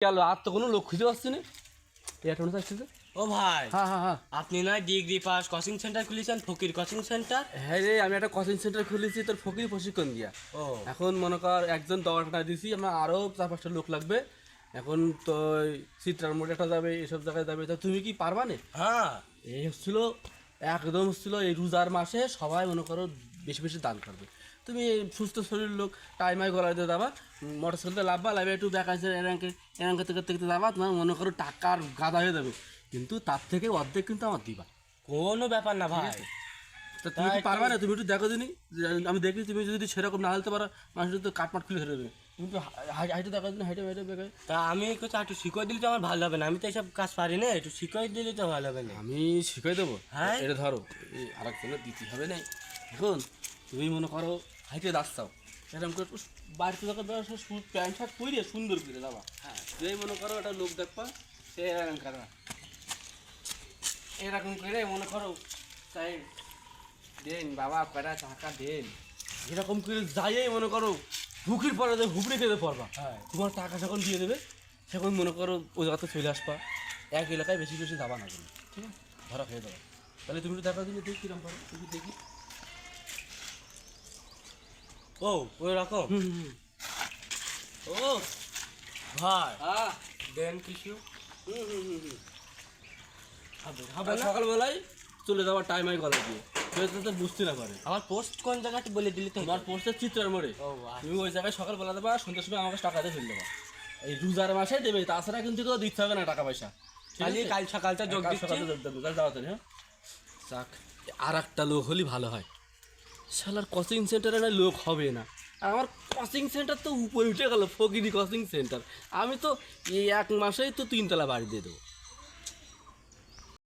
গেল আর তো কোনো লোক খুঁজে পাচ্ছি না। মনে আসছে ও ভাই হ্যাঁ হ্যাঁ হ্যাঁ। আপনি নয় ডিগ্রি পাস কোচিং সেন্টার খুলেছেন ফকির কোচিং সেন্টার হ্যাঁ রে আমি একটা কোচিং সেন্টার খুলেছি তোর ফকির প্রশিক্ষণ দিয়া। ও। এখন মনে কর একজন দশ টাকা দিছি আমার আরও চার পাঁচটা লোক লাগবে। এখন তো চিত্রার মোড়ে একটা যাবে এসব জায়গায় যাবে। তা তুমি কি পারবা না? হ্যাঁ। এই হচ্ছিল একদম হচ্ছিল এই রোজার মাসে সবাই মনে করো বেশি বেশি দান করবে। তুমি সুস্থ শরীর লোক টাইমাই গলায় দিয়ে যাবা মোটর সাইকেল লাভবা লাভে একটু দেখাচ্ছে এরাঙ্কে এরাঙ্কে থেকে থেকে যাবা তোমার মনে করো টাকার গাদা হয়ে যাবে। কিন্তু তার থেকে অর্ধেক কিন্তু আমার দিবা। কোনো ব্যাপার না ভাই। তা তুমি কি পারবা না? তুমি একটু দেখো দিনি। যে আমি দেখি তুমি যদি সেরকম না হতে পারো মানুষ তো কাটমাট খুলে ধরে দেবে। তুমি তো হাই- হাইটে দেখা দিন হাইটে হাইটে বেকার তা আমি কিছু একটু শিখিয়ে দিলে তো আমার ভালো হবে না। আমি তো এইসব কাজ পারি না একটু শিখিয়ে দিলে তো ভালো হবে না। আমি শিখাই দেবো। হ্যাঁ? এটা ধরো এই আর একজনের দিতে হবে না। এখন তুমি মনে করো হাইটে দাঁড়াও এরকম করে বাড়িতে যখন সু- প্যান্ট শার্ট পরিয়ে সুন্দর করে যাবা হ্যাঁ। যেই মনে করো একটা লোক দেখবা সে এরকম করে। এরকম করে মনে করো তাই দেন বাবা কয়টা টাকা দেন। এরকম করে যাইয়েই মনে করো হুকির পরে যে হুবড়ে খেতে পারবা। হ্যাঁ। তোমার টাকা যখন দিয়ে দেবে তখন মনে করো ওই জায়গাতে চলে আসবা। এক এলাকায় বেশি বেশি যাবা না কিন্তু ঠিক আছে? ধরা খেয়ে দেবো। তাহলে তুমি দেখা দিলে দেখি কিরম পারো তুমি দেখি। ও ওই রকম? ও ভাই। আহ দেন কিছু। সকালবেলায় চলে যাওয়ার টাইম হয় গলা দিয়ে বুঝতে না পারে। আমার পোস্ট কোন জায়গাটি বলে দিলে তো তোমার পোস্টের চিত্রের মোড়ে ও আচ্ছা। তুমি ওই জায়গায় দেবা সন্ধ্যার সময় আমাকে টাকা দিয়ে ফেলে দেবা। এই রোজার মাসে দেবে তাছাড়া কিন্তু কেউ দিতে হবে না টাকা পয়সা খালি কাল সকালটা যোগ কাল দিচ্ছি। সকালে যোগ দেবো, কাল তাড়াতাড়ি, হ্যাঁ? যাক আর একটা লোক হলেই ভালো হয়। শালার কোচিং সেন্টারে না লোক হবে না। আর আমার কোচিং সেন্টার তো উপরে উঠে গেল ফকিরি কোচিং সেন্টার আমি তো এই এক মাসেই তো তিনতলা বাড়ি দিয়ে দেবো।